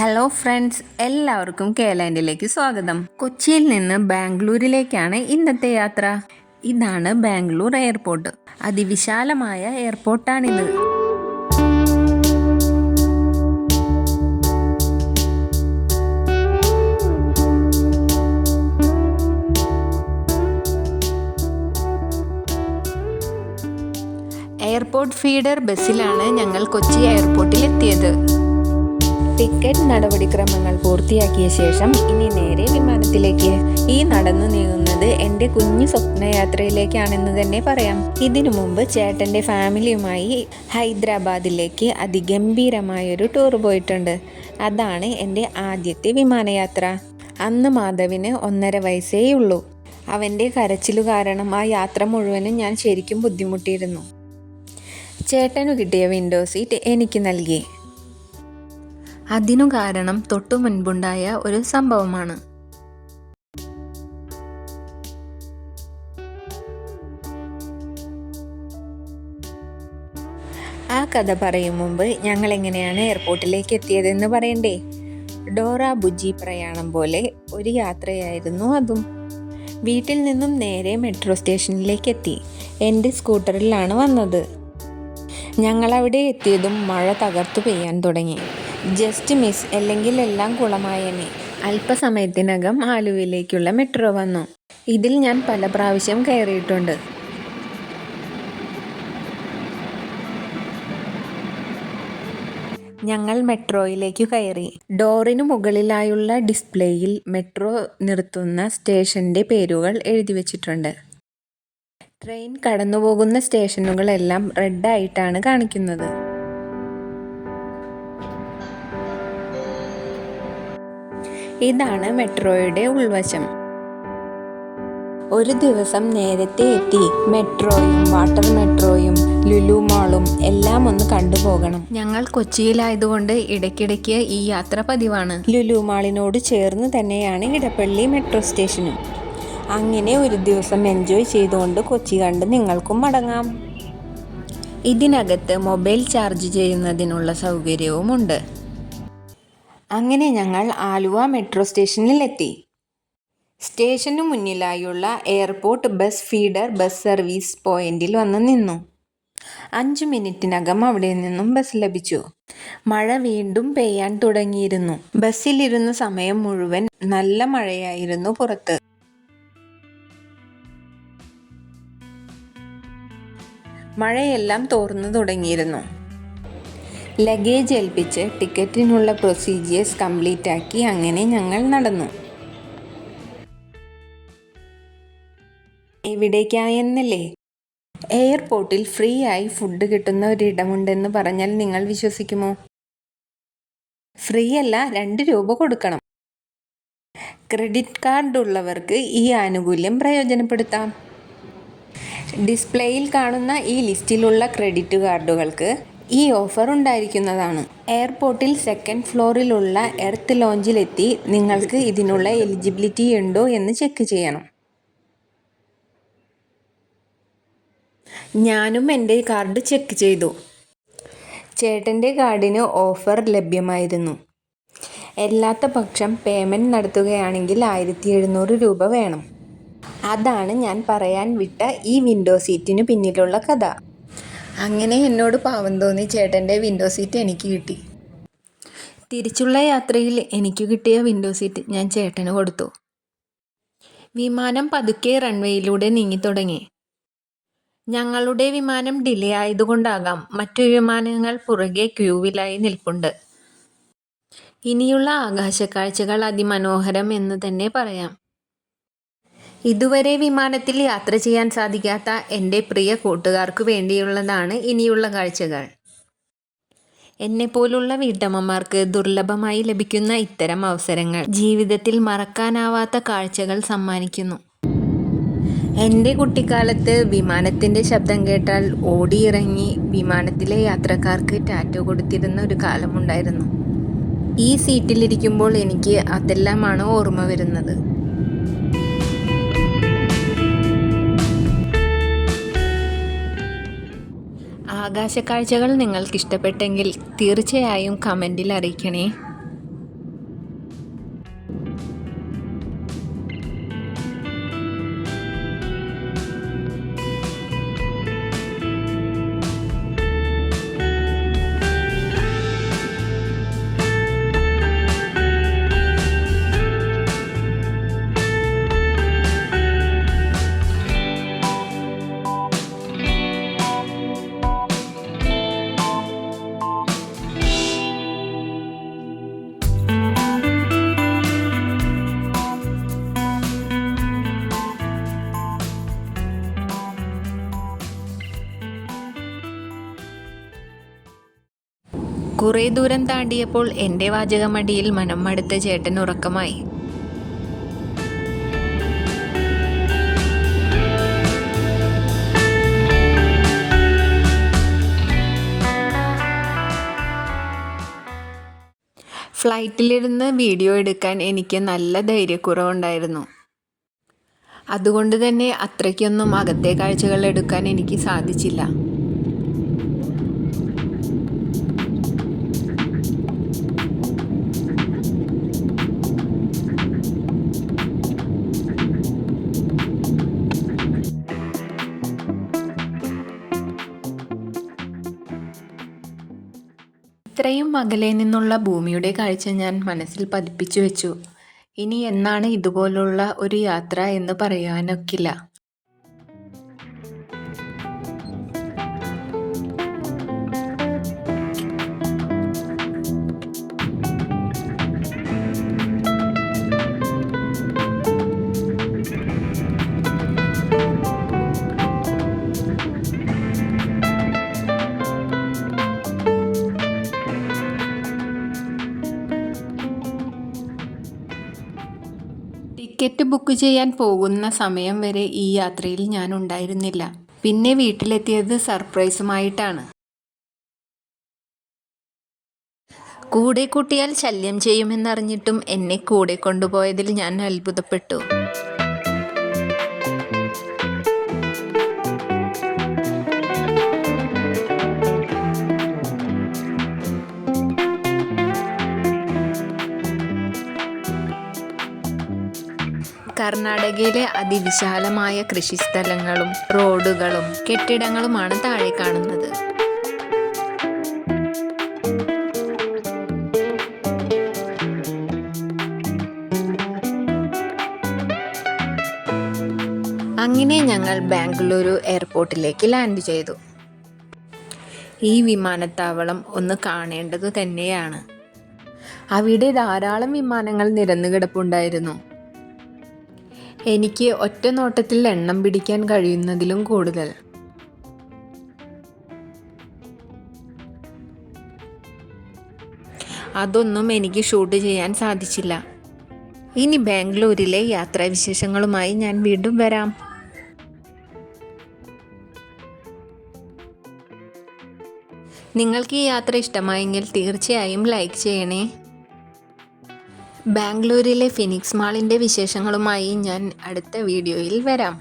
Hello friends എല്ലാവർക്കും കേലാൻഡിലേക്ക് സ്വാഗതം. കൊച്ചിയിൽ നിന്ന് ബാംഗ്ലൂരിലേക്കാണ് ഇന്നത്തെ യാത്ര. ഇതാണ് ബാംഗ്ലൂർ എയർപോർട്ട്. അതിവിശാലമായ എയർപോർട്ടാണിത്. എയർപോർട്ട് ഫീഡർ ബസ്സിലാണ് ഞങ്ങൾ കൊച്ചി എയർപോർട്ടിൽ എത്തിയത് ടിക്കറ്റ് നടപടിക്രമങ്ങൾ പൂർത്തിയാക്കിയ ശേഷം ഇനി നേരെ വിമാനത്തിലേക്ക്. ഈ നടന്നു നീങ്ങുന്നത് എന്റെ കുഞ്ഞു സ്വപ്നയാത്രയിലേക്കാണെന്ന് തന്നെ പറയാം. ഇതിനു മുമ്പ് ചേട്ടന്റെ ഫാമിലിയുമായി ഹൈദരാബാദിലേക്ക് അതിഗംഭീരമായൊരു ടൂർ പോയിട്ടുണ്ട്. അതാണ് എന്റെ ആദ്യത്തെ വിമാനയാത്ര. അന്ന് മാധവിന് ഒന്നര വയസ്സേ ഉള്ളൂ അവന്റെ കരച്ചിലു കാരണം ആ യാത്ര മുഴുവനും ഞാൻ ശരിക്കും ബുദ്ധിമുട്ടിയിരുന്നു. ചേട്ടനു കിട്ടിയ വിൻഡോ സീറ്റ് എനിക്ക് നൽകി. അതിനു കാരണം തൊട്ടു മുൻപുണ്ടായ ഒരു സംഭവമാണ്. ആ കഥ പറയും മുമ്പ് ഞങ്ങൾ എങ്ങനെയാണ് എയർപോർട്ടിലേക്ക് എത്തിയതെന്ന് പറയണ്ടേ? ഡോറ ബുജി പ്രയാണം പോലെ ഒരു യാത്രയായിരുന്നു അതും. വീട്ടിൽ നിന്നും നേരെ മെട്രോ സ്റ്റേഷനിലേക്ക് എത്തി. എന്റെ സ്കൂട്ടറിലാണ് വന്നത്. ഞങ്ങളവിടെ എത്തിയതും മഴ തകർത്തു പെയ്യാൻ തുടങ്ങി. ജസ്റ്റ് മിസ് അല്ലെങ്കിൽ എല്ലാം കുളമായനെ. അല്പസമയത്തിനകം ആലുവയിലേക്കുള്ള മെട്രോ വന്നു. ഇതിൽ ഞാൻ പല പ്രാവശ്യം കയറിയിട്ടുണ്ട്. ഞങ്ങൾ മെട്രോയിലേക്ക് കയറി. ഡോറിന് മുകളിലായുള്ള ഡിസ്പ്ലേയിൽ മെട്രോ നിർത്തുന്ന സ്റ്റേഷന്റെ പേരുകൾ എഴുതി വച്ചിട്ടുണ്ട്. ട്രെയിൻ കടന്നുപോകുന്ന സ്റ്റേഷനുകളെല്ലാം റെഡായിട്ടാണ് കാണിക്കുന്നത്. ഇതാണ് മെട്രോയുടെ ഉൾവശം. ഒരു ദിവസം നേരത്തെ എത്തി. മെട്രോയും വാട്ടർ മെട്രോയും ലുലു മാളും എല്ലാം ഒന്ന് കണ്ടുപോകണം. ഞങ്ങൾ കൊച്ചിയിലായതുകൊണ്ട് ഇടയ്ക്കിടയ്ക്ക് ഈ യാത്ര പതിവാണ്. ലുലു മാളിനോട് ചേർന്ന് തന്നെയാണ് ഇടപ്പള്ളി മെട്രോ സ്റ്റേഷനും. അങ്ങനെ ഒരു ദിവസം എൻജോയ് ചെയ്തുകൊണ്ട് കൊച്ചി കണ്ട് നിങ്ങൾക്കും മടങ്ങാം. ഇതിനകത്ത് മൊബൈൽ ചാർജ് ചെയ്യുന്നതിനുള്ള സൗകര്യവുമുണ്ട്. അങ്ങനെ ഞങ്ങൾ ആലുവ മെട്രോ സ്റ്റേഷനിൽ എത്തി സ്റ്റേഷനു മുന്നിലായുള്ള airport bus feeder bus service പോയിന്റിൽ വന്ന് നിന്നു. അഞ്ചു മിനിറ്റിനകം അവിടെ നിന്നും ബസ് ലഭിച്ചു. മഴ വീണ്ടും പെയ്യാൻ തുടങ്ങിയിരുന്നു. ബസ്സിലിരുന്ന സമയം മുഴുവൻ നല്ല മഴയായിരുന്നു പുറത്ത്. മഴയെല്ലാം തോർന്നു തുടങ്ങിയിരുന്നു. ലഗേജ് ഏൽപ്പിച്ച് ടിക്കറ്റിനുള്ള പ്രൊസീജിയേഴ്സ് കംപ്ലീറ്റ് ആക്കി അങ്ങനെ ഞങ്ങൾ നടന്നു. എവിടേക്കായെന്നല്ലേ? എയർപോർട്ടിൽ ഫ്രീ ആയി ഫുഡ് കിട്ടുന്ന ഒരിടമുണ്ടെന്ന് പറഞ്ഞാൽ നിങ്ങൾ വിശ്വസിക്കുമോ? ഫ്രീ അല്ല രണ്ട് രൂപ കൊടുക്കണം. ക്രെഡിറ്റ് കാർഡ് ഉള്ളവർക്ക് ഈ ആനുകൂല്യം പ്രയോജനപ്പെടുത്താം. ഡിസ്പ്ലേയിൽ കാണുന്ന ഈ ലിസ്റ്റിലുള്ള ക്രെഡിറ്റ് കാർഡുകൾക്ക് ഈ ഓഫർ ഉണ്ടായിരിക്കുന്നതാണ്. എയർപോർട്ടിൽ സെക്കൻഡ് ഫ്ലോറിലുള്ള എർത്ത് ലോഞ്ചിലെത്തി നിങ്ങൾക്ക് ഇതിനുള്ള എലിജിബിലിറ്റി ഉണ്ടോ എന്ന് ചെക്ക് ചെയ്യണം. ഞാനും എന്റെ കാർഡ് ചെക്ക് ചെയ്തു. ചേട്ടന്റെ കാർഡിന് ഓഫർ ലഭ്യമായിരുന്നു. അല്ലാത്ത പക്ഷം പേയ്മെന്റ് നടത്തുകയാണെങ്കിൽ ആയിരത്തി എഴുന്നൂറ് രൂപ വേണം. അതാണ് ഞാൻ പറയാൻ വിട്ട ഈ വിൻഡോ സീറ്റിനു പിന്നിലുള്ള കഥ. അങ്ങനെ എന്നോട് പാവം തോന്നി ചേട്ടന്റെ വിൻഡോ സീറ്റ് എനിക്ക് കിട്ടി. തിരിച്ചുള്ള യാത്രയിൽ എനിക്ക് കിട്ടിയ വിൻഡോ സീറ്റ് ഞാൻ ചേട്ടന് കൊടുത്തു. വിമാനം പതുക്കെ റൺവേയിലൂടെ നീങ്ങിത്തുടങ്ങി. ഞങ്ങളുടെ വിമാനം ഡിലേ ആയതുകൊണ്ടാകാം മറ്റു വിമാനങ്ങൾ പുറകെ ക്യൂവിലായി നിൽപ്പുണ്ട്. ഇനിയുള്ള ആകാശക്കാഴ്ചകൾ അതിമനോഹരം എന്ന് തന്നെ പറയാം. ഇതുവരെ വിമാനത്തിൽ യാത്ര ചെയ്യാൻ സാധിക്കാത്ത എന്റെ പ്രിയ കൂട്ടുകാർക്ക് വേണ്ടിയുള്ളതാണ് ഇനിയുള്ള കാഴ്ചകൾ. എന്നെപ്പോലുള്ള വീട്ടമ്മമാർക്ക് ദുർലഭമായി ലഭിക്കുന്ന ഇത്തരം അവസരങ്ങൾ ജീവിതത്തിൽ മറക്കാനാവാത്ത കാഴ്ചകൾ സമ്മാനിക്കുന്നു. എന്റെ കുട്ടിക്കാലത്ത് വിമാനത്തിന്റെ ശബ്ദം കേട്ടാൽ ഓടിയിറങ്ങി വിമാനത്തിലെ യാത്രക്കാർക്ക് ടാറ്റോ കൊടുത്തിരുന്ന ഒരു കാലമുണ്ടായിരുന്നു. ഈ സീറ്റിലിരിക്കുമ്പോൾ എനിക്ക് അതെല്ലാമാണ് ഓർമ്മ വരുന്നത്? ആകാശക്കാഴ്ചകൾ നിങ്ങൾക്ക് ഇഷ്ടപ്പെട്ടെങ്കിൽ തീർച്ചയായും കമന്റിൽ അറിയിക്കണേ. കുറേ ദൂരം താണ്ടിയപ്പോൾ എന്റെ വാചകമടിയിൽ മനം മടുത്ത ചേട്ടൻ ഉറക്കമായി. ഫ്ലൈറ്റിലിരുന്ന് വീഡിയോ എടുക്കാൻ എനിക്ക് നല്ല ധൈര്യക്കുറവുണ്ടായിരുന്നു. അതുകൊണ്ട് തന്നെ അത്രയ്ക്കൊന്നും അകത്തെ കാഴ്ചകൾ എടുക്കാൻ എനിക്ക് സാധിച്ചില്ല. ഇത്രയും അകലെ നിന്നുള്ള ഭൂമിയുടെ കാഴ്ച ഞാൻ മനസ്സിൽ പതിപ്പിച്ചു വെച്ചു. ഇനി എന്നാണ് ഇതുപോലുള്ള ഒരു യാത്ര എന്ന് പറയാനൊക്കില്ല. ബുക്ക് ചെയ്യാൻ പോകുന്ന സമയം വരെ ഈ യാത്രയിൽ ഞാൻ ഉണ്ടായിരുന്നില്ല. പിന്നെ വീട്ടിലെത്തിയത് സർപ്രൈസുമായിട്ടാണ്. കൂടെ കൂട്ടിയാൽ ശല്യം ചെയ്യുമെന്നറിഞ്ഞിട്ടും എന്നെ കൂടെ കൊണ്ടുപോയതിൽ ഞാൻ അത്ഭുതപ്പെട്ടു. കർണാടകയിലെ അതിവിശാലമായ കൃഷിസ്ഥലങ്ങളും റോഡുകളും കെട്ടിടങ്ങളുമാണ് താഴെ കാണുന്നത്. അങ്ങനെ ഞങ്ങൾ ബാംഗ്ലൂരു എയർപോർട്ടിലേക്ക് ലാൻഡ് ചെയ്തു. ഈ വിമാനത്താവളം ഒന്ന് കാണേണ്ടത് തന്നെയാണ്. അവിടെ ധാരാളം വിമാനങ്ങൾ നിരന്നു കിടപ്പുണ്ടായിരുന്നു എനിക്ക് ഒറ്റ നോട്ടത്തിൽ എണ്ണം പിടിക്കാൻ കഴിയുന്നതിലും കൂടുതൽ. അതൊന്നും എനിക്ക് ഷൂട്ട് ചെയ്യാൻ സാധിച്ചില്ല. ഇനി ബാംഗ്ലൂരിലെ യാത്രാവിശേഷങ്ങളുമായി ഞാൻ വീണ്ടും വരാം. നിങ്ങൾക്ക് ഈ യാത്ര ഇഷ്ടമായെങ്കിൽ തീർച്ചയായും ലൈക്ക് ചെയ്യണേ. ബാംഗ്ലൂരിലെ ഫിനിക്സ് മാളിന്റെ വിശേഷങ്ങളുമായി ഞാൻ അടുത്ത വീഡിയോയിൽ വരാം.